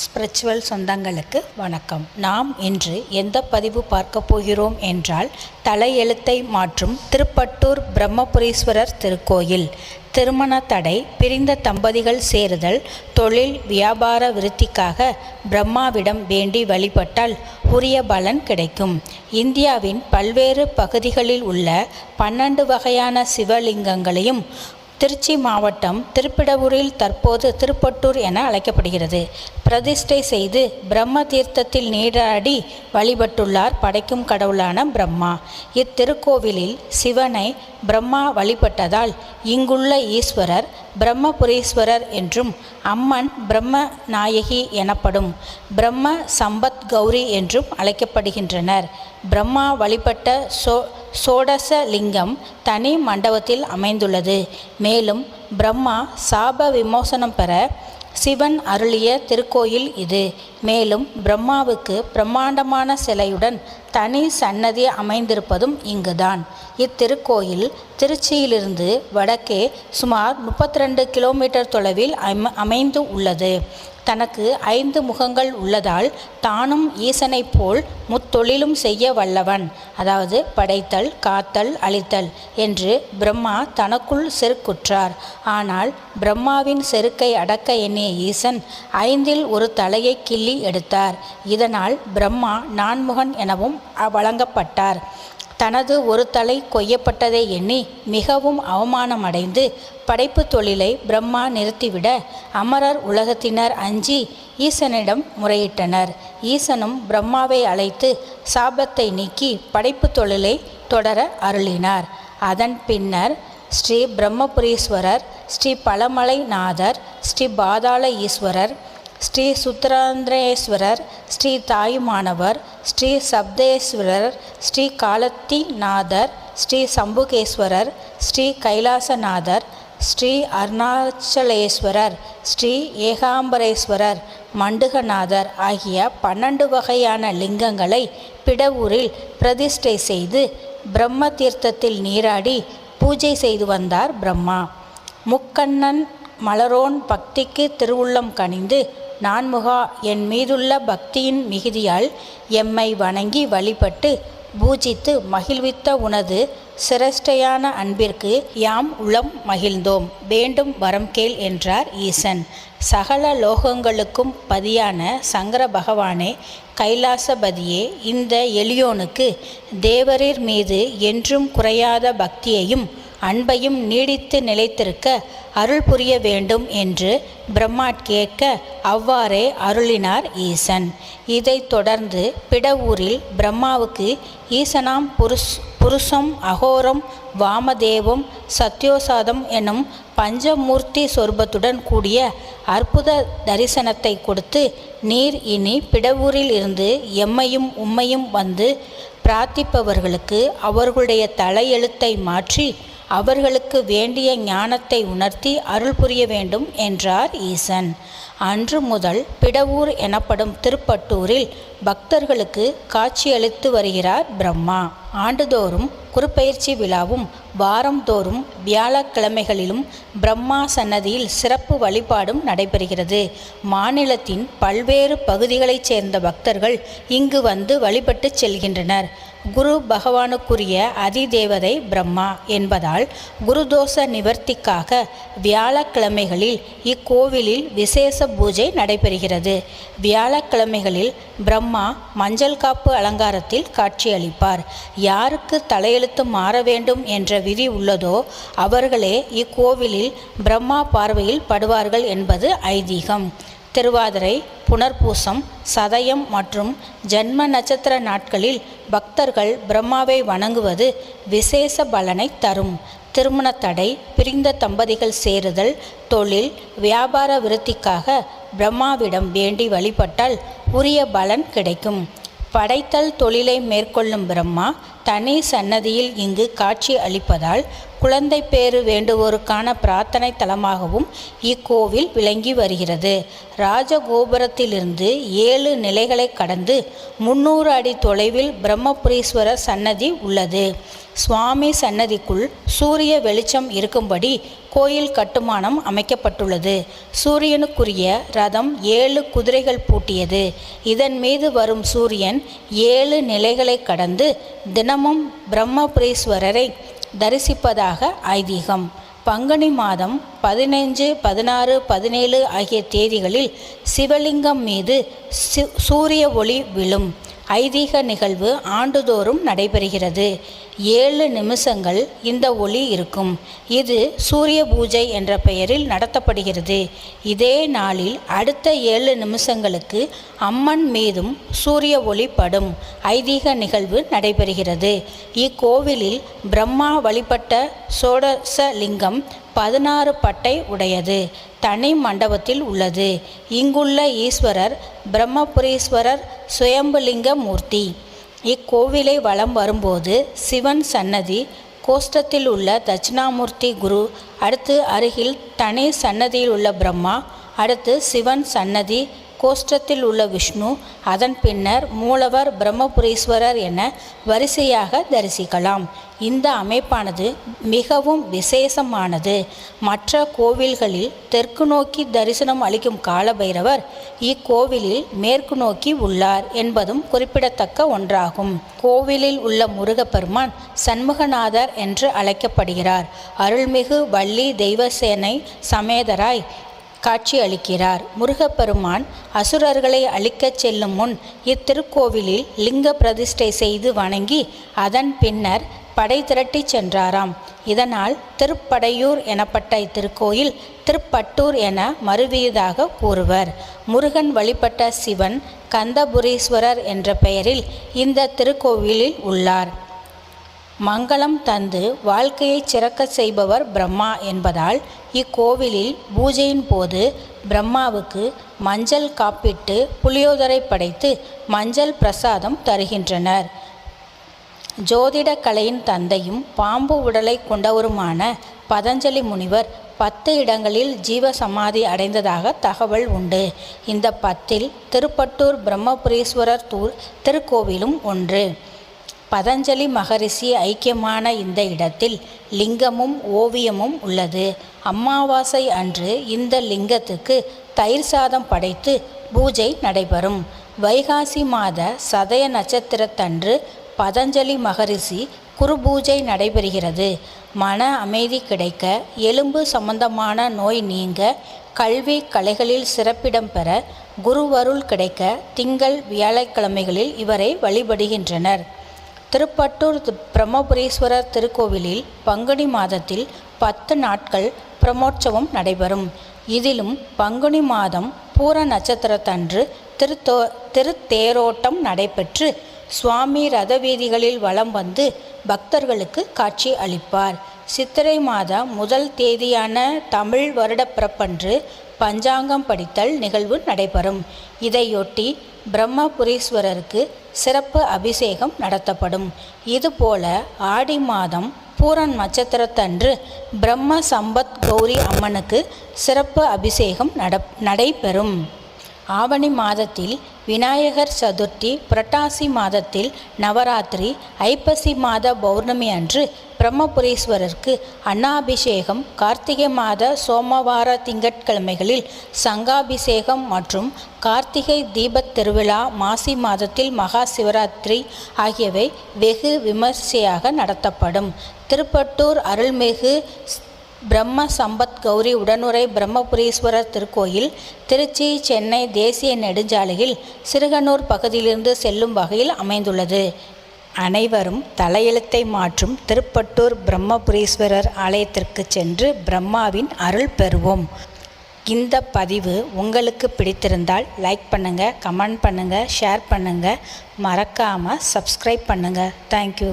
Spiritual சொந்தங்களுக்கு வணக்கம். நாம் இன்று எந்த பதிவு பார்க்க போகிறோம் என்றால் தலையெழுத்தை மாற்றும் திருப்பட்டூர் பிரம்மபுரீஸ்வரர் திருக்கோயில். திருமண தடை பிரிந்த தம்பதிகள் சேருதல் தொழில் வியாபார விருத்திக்காக பிரம்மாவிடம் வேண்டி வழிபட்டால் உரிய பலன் கிடைக்கும். இந்தியாவின் பல்வேறு பகுதிகளில் உள்ள பன்னெண்டு வகையான சிவலிங்கங்களையும் திருச்சி மாவட்டம் திருப்பிடவூரில் தற்போது திருப்பட்டூர் என அழைக்கப்படுகிறது. பிரதிஷ்டை செய்து பிரம்ம தீர்த்தத்தில் நீராடி வழிபட்டுள்ளார் படைக்கும் கடவுளான பிரம்மா. இத்திருக்கோவிலில் சிவனை பிரம்மா வழிபட்டதால் இங்குள்ள ஈஸ்வரர் பிரம்மபுரீஸ்வரர் என்றும் அம்மன் பிரம்ம நாயகி எனப்படும் பிரம்ம சம்பத் கௌரி என்றும் அழைக்கப்படுகின்றனர். பிரம்மா வழிபட்ட சோ சோடச லிங்கம் தனி மண்டபத்தில் அமைந்துள்ளது. மேலும் பிரம்மா சாப விமோசனம் பெற சிவன் அருளிய திருக்கோயில் இது. மேலும் பிரம்மாவுக்கு பிரம்மாண்டமான சிலையுடன் தனி சன்னதி அமைந்திருப்பதும் இங்குதான். இத்திருக்கோயில் திருச்சியிலிருந்து வடக்கே சுமார் முப்பத்தி ரெண்டு கிலோமீட்டர் தொலைவில் அமைந்து உள்ளது. தனக்கு ஐந்து முகங்கள் உள்ளதால் தானும் ஈசனைப் போல் முத்தொழிலும் செய்ய வல்லவன். அதாவது படைத்தல் காத்தல் அழித்தல் என்று பிரம்மா தனக்குள் செருக்குற்றார். ஆனால் பிரம்மாவின் செருக்கை அடக்க எண்ணிய ஈசன் ஐந்தில் ஒரு தலையை கிள்ளி எடுத்தார். இதனால் பிரம்மா நான்முகன் எனவும் வழங்கப்பட்டார். தனது ஒரு தலை கொய்யப்பட்டதை எண்ணி மிகவும் அவமானமடைந்து படைப்பு தொழிலை பிரம்மா நிறுத்திவிட அமரர் உலகத்தினர் அஞ்சி ஈசனிடம் முறையிட்டனர். ஈசனும் பிரம்மாவை அழைத்து சாபத்தை நீக்கி படைப்பு தொழிலை தொடர அருளினார். அதன் பின்னர் ஸ்ரீ பிரம்மபுரீஸ்வரர் ஸ்ரீ பழமலைநாதர் ஸ்ரீ பாதாள ஈஸ்வரர் ஸ்ரீ சுத்ராந்திரேஸ்வரர் ஸ்ரீ தாயுமானவர் ஸ்ரீ சப்தேஸ்வரர் ஸ்ரீ காலத்திநாதர் ஸ்ரீ சம்புகேஸ்வரர் ஸ்ரீ கைலாசநாதர் ஸ்ரீ அருணாச்சலேஸ்வரர் ஸ்ரீ ஏகாம்பரேஸ்வரர் மண்டுகநாதர் ஆகிய பன்னெண்டு வகையான லிங்கங்களை பிடவூரில் பிரதிஷ்டை செய்து பிரம்ம தீர்த்தத்தில் நீராடி பூஜை செய்து வந்தார் பிரம்மா. முக்கண்ணன் மலரோன் பக்திக்கு திருவுள்ளம் கனிந்து நான்முகா என் மீதுள்ள பக்தியின் மிகுதியால் எம்மை வணங்கி வழிபட்டு பூஜித்து மகிழ்வித்த உனது சிரஷ்டையான அன்பிற்கு யாம் உளம் மகிழ்ந்தோம். வேண்டும் வரம் கேள் என்றார் ஈசன். சகல லோகங்களுக்கும் பதியான சங்கர பகவானே கைலாசபதியே இந்த எளியோனுக்கு தேவரீர் மீது என்றும் குறையாத பக்தியையும் அன்பையும் நீடித்து நிலைத்திருக்க அருள் புரிய வேண்டும் என்று பிரம்மா கேட்க அவ்வாறே அருளினார் ஈசன். இதைத் தொடர்ந்து பிடவூரில் பிரம்மாவுக்கு ஈசனாம் புருஷ் புருஷம் அகோரம் வாமதேவம் சத்யோசாதம் எனும் பஞ்சமூர்த்தி சொர்பத்துடன் கூடிய அற்புத தரிசனத்தை கொடுத்து நீர் இனி பிடவூரில் இருந்து எம்மையும் உம்மையும் வந்து பிரார்த்திப்பவர்களுக்கு அவர்களுடைய தலையெழுத்தை மாற்றி அவர்களுக்கு வேண்டிய ஞானத்தை உணர்த்தி அருள் புரிய வேண்டும் என்றார் ஈசன். அன்று முதல் பிடவூர் எனப்படும் திருப்பட்டூரில் பக்தர்களுக்கு காட்சியளித்து வருகிறார் பிரம்மா. ஆண்டுதோறும் குருப்பெயர்ச்சி விழாவும் வாரந்தோறும் வியாழக்கிழமைகளிலும் பிரம்மா சன்னதியில் சிறப்பு வழிபாடும் நடைபெறுகிறது. மாநிலத்தின் பல்வேறு பகுதிகளைச் சேர்ந்த பக்தர்கள் இங்கு வந்து வழிபட்டு செல்கின்றனர். குரு பகவானுக்குரிய அதிதேவதை பிரம்மா என்பதால் குருதோஷ நிவர்த்திக்காக வியாழக்கிழமைகளில் இக்கோவிலில் விசேஷ பூஜை நடைபெறுகிறது. வியாழக்கிழமைகளில் பிரம்மா மஞ்சள் காப்பு அலங்காரத்தில் காட்சியளிப்பார். யாருக்கு தலையெழுத்து மாற வேண்டும் என்ற விதி உள்ளதோ அவர்களே இக்கோவிலில் பிரம்மா பார்வையில் படுவார்கள் என்பது ஐதீகம். திருவாதிரை புனர்பூசம் சதயம் மற்றும் ஜன்ம நட்சத்திர நாட்களில் பக்தர்கள் பிரம்மாவை வணங்குவது விசேஷ பலனை தரும். திருமண தடை பிரிந்த தம்பதிகள் சேருதல் தொழில் வியாபார விருத்திக்காக பிரம்மாவிடம் வேண்டி வழிபட்டால் உரிய பலன் கிடைக்கும். படைத்தல் தொழிலை மேற்கொள்ளும் பிரம்மா தனி சன்னதியில் இங்கு காட்சி அளிப்பதால் குழந்தை பேறு வேண்டுவோருக்கான பிரார்த்தனை தலமாகவும் இக்கோவில் விளங்கி வருகிறது. ராஜகோபுரத்திலிருந்து ஏழு நிலைகளை கடந்து முன்னூறு அடி தொலைவில் பிரம்மபுரீஸ்வரர் சன்னதி உள்ளது. சுவாமி சன்னதிக்குள் சூரிய வெளிச்சம் இருக்கும்படி கோயில் கட்டுமானம் அமைக்கப்பட்டுள்ளது. சூரியனுக்குரிய ரதம் ஏழு குதிரைகள் பூட்டியது. இதன் மீது வரும் சூரியன் ஏழு நிலைகளை கடந்து தினமும் பிரம்மபுரீஸ்வரரை தரிசிப்பதாக ஐதீகம். பங்குனி மாதம் பதினைஞ்சு பதினாறு பதினேழு ஆகிய தேதிகளில் சிவலிங்கம் மீது சூரிய ஒளி விழும். ஐதீக நிகழ்வு ஆண்டுதோறும் நடைபெறுகிறது. ஏழு நிமிஷங்கள் இந்த ஒளி இருக்கும். இது சூரிய பூஜை என்ற பெயரில் நடத்தப்படுகிறது. இதே நாளில் அடுத்த ஏழு நிமிஷங்களுக்கு அம்மன் மீதும் சூரிய ஒளி படும் ஐதீக நிகழ்வு நடைபெறுகிறது. இக்கோவிலில் பிரம்மா வழிபட்ட சோடசலிங்கம் பதினாறு பட்டை உடையது. தனி மண்டபத்தில் உள்ளது. இங்குள்ள ஈஸ்வரர் பிரம்மபுரீஸ்வரர் சுயம்புலிங்க மூர்த்தி. இக்கோவிலை வலம் வரும்போது சிவன் சன்னதி கோஷ்டத்தில் உள்ள தட்சிணாமூர்த்தி குரு அடுத்து அருகில் தனி சன்னதியில் உள்ள பிரம்மா அடுத்து சிவன் சன்னதி கோஷ்டத்தில் உள்ள விஷ்ணு அதன் பின்னர் மூலவர் பிரம்மபுரீஸ்வரர் என வரிசையாக தரிசிக்கலாம். இந்த அமைப்பானது மிகவும் விசேஷமானது. மற்ற கோவில்களில் தெற்கு நோக்கி தரிசனம் அளிக்கும் காலபைரவர் இக்கோவிலில் மேற்கு நோக்கி உள்ளார் என்பதும் குறிப்பிடத்தக்க ஒன்றாகும். கோவிலில் உள்ள முருகப்பெருமான் சண்முகநாதர் என்று அழைக்கப்படுகிறார். அருள்மிகு வள்ளி தெய்வசேனை சமேதராய் காட்சி அளிக்கிறார். முருகப்பெருமான் அசுரர்களை அழிக்கச் செல்லும் முன் இத்திருக்கோவிலில் லிங்க பிரதிஷ்டை செய்து வணங்கி அதன் பின்னர் படை திரட்டி சென்றாராம். இதனால் திருப்படையூர் எனப்பட்ட இத்திருக்கோயில் திருப்பட்டூர் என மறுவியதாக கூறுவர். முருகன் வழிபட்ட சிவன் கந்தபுரீஸ்வரர் என்ற பெயரில் இந்த திருக்கோவிலில் உள்ளார். மங்களம் தந்து வாழ்க்கையை சிறக்க செய்பவர் பிரம்மா என்பதால் இக்கோவிலில் பூஜையின் போது பிரம்மாவுக்கு மஞ்சள் காப்பிட்டு புளியோதரை படைத்து மஞ்சள் பிரசாதம் தருகின்றனர். ஜோதிட கலையின் தந்தையும் பாம்பு உடலை கொண்டவருமான பதஞ்சலி முனிவர் பத்து இடங்களில் ஜீவ சமாதி அடைந்ததாக தகவல் உண்டு. இந்த பத்தில் திருப்பட்டூர் பிரம்மபுரீஸ்வரர் தூர் திருக்கோவிலும் ஒன்று. பதஞ்சலி மகரிஷி ஐக்கியமான இந்த இடத்தில் லிங்கமும் ஓவியமும் உள்ளது. அமாவாசை அன்று இந்த லிங்கத்துக்கு தயிர் சாதம் படைத்து பூஜை நடைபெறும். வைகாசி மாத சதய நட்சத்திரத்தன்று பதஞ்சலி மகரிஷி குருபூஜை நடைபெறுகிறது. மன அமைதி கிடைக்க எலும்பு சம்பந்தமான நோய் நீங்க கல்வி கலைகளில் சிறப்பிடம் பெற குருவருள் கிடைக்க திங்கள் வியாழக்கிழமைகளில் இவரை வழிபடுகின்றனர். திருப்பட்டூர் பிரம்மபுரீஸ்வரர் திருக்கோவிலில் பங்குனி மாதத்தில் பத்து நாட்கள் பிரமோற்சவம் நடைபெறும். இதிலும் பங்குனி மாதம் பூர நட்சத்திரத்தன்று திருத்தோ திருத்தேரோட்டம் நடைபெற்று சுவாமி ரதவீதிகளில் வலம் வந்து பக்தர்களுக்கு காட்சி அளிப்பார். சித்திரை மாத முதல் தேதியான தமிழ் வருடப்பிறப்பன்று பஞ்சாங்கம் படித்தல் நிகழ்வு நடைபெறும். இதையொட்டி பிரம்மபுரீஸ்வரருக்கு சிறப்பு அபிஷேகம் நடத்தப்படும். இதுபோல ஆடி மாதம் பூரன் நட்சத்திரத்தன்று பிரம்ம சம்பத் கௌரி அம்மனுக்கு சிறப்பு அபிஷேகம் நட நடைபெறும். ஆவணி மாதத்தில் விநாயகர் சதுர்த்தி புரட்டாசி மாதத்தில் நவராத்திரி ஐப்பசி மாத பௌர்ணமி அன்று பிரம்மபுரீஸ்வரருக்கு அன்னாபிஷேகம் கார்த்திகை மாத சோமவார திங்கட்கிழமைகளில் சங்காபிஷேகம் மற்றும் கார்த்திகை தீபத் திருவிழா மாசி மாதத்தில் மகா சிவராத்திரி ஆகியவை வெகு விமர்சையாக நடத்தப்படும். திருப்பட்டூர் அருள்மிகு பிரம்ம சம்பத் கௌரி உடனுரை பிரம்மபுரீஸ்வரர் திருக்கோயில் திருச்சி சென்னை தேசிய நெடுஞ்சாலையில் சிறுகனூர் பகுதியிலிருந்து செல்லும் வகையில் அமைந்துள்ளது. அனைவரும் தலையெழுத்தை மாற்றும் திருப்பட்டூர் பிரம்மபுரீஸ்வரர் ஆலயத்திற்கு சென்று பிரம்மாவின் அருள் பெறுவோம். இந்த பதிவு உங்களுக்கு பிடித்திருந்தால் லைக் பண்ணுங்கள் கமெண்ட் பண்ணுங்கள் ஷேர் பண்ணுங்கள் மறக்காமல் சப்ஸ்கிரைப் பண்ணுங்கள் தேங்க்யூ